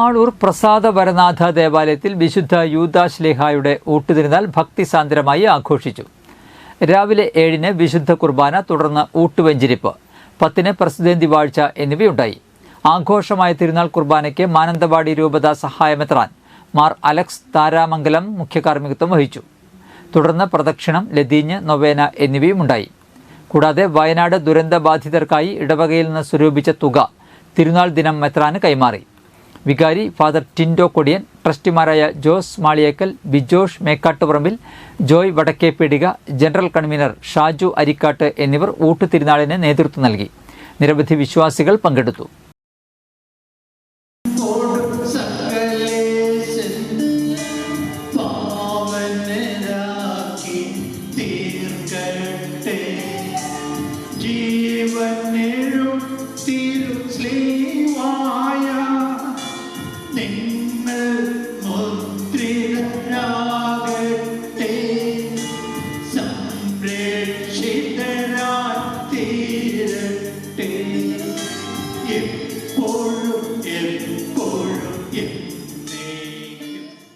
ആളൂർ പ്രസാദ വരനാഥ ദേവാലയത്തിൽ വിശുദ്ധ യൂദാശ്ലേഹായുടെ ഊട്ടുതിരുന്നാൾ ഭക്തിസാന്ദ്രമായി ആഘോഷിച്ചു. രാവിലെ ഏഴിന് വിശുദ്ധ കുർബാന തുടർന്ന് ഊട്ടുവെഞ്ചിരിപ്പ് പത്തിന് പ്രസിദ്ധന്തി വാഴ്ച എന്നിവയുണ്ടായി. ആഘോഷമായ തിരുനാൾ കുർബാനയ്ക്ക് മാനന്തവാടി രൂപത സഹായമെത്രാൻ മാർ അലക്സ് താരാമംഗലം മുഖ്യകാർമ്മികത്വം വഹിച്ചു. തുടർന്ന് പ്രദക്ഷിണം ലതീഞ്ഞ് നൊവേന എന്നിവയും ഉണ്ടായി. കൂടാതെ വയനാട് ദുരന്തബാധിതർക്കായി ഇടവകയിൽ നിന്ന് സ്വരൂപിച്ച തുക തിരുനാൾ ദിനം മെത്രാന് കൈമാറി. വികാരി ഫാദർ ടിൻഡോ കൊടിയൻ ട്രസ്റ്റിമാരായ ജോസ് മാളിയേക്കൽ ബിജോഷ് മേക്കാട്ടുപറമ്പിൽ ജോയ് വടക്കേപ്പീടിക ജനറൽ കൺവീനർ ഷാജു അരിക്കാട്ട് എന്നിവർ ഊട്ടുതിരുനാളിന് നേതൃത്വം നൽകി. നിരവധി വിശ്വാസികൾ പങ്കെടുത്തു. mantri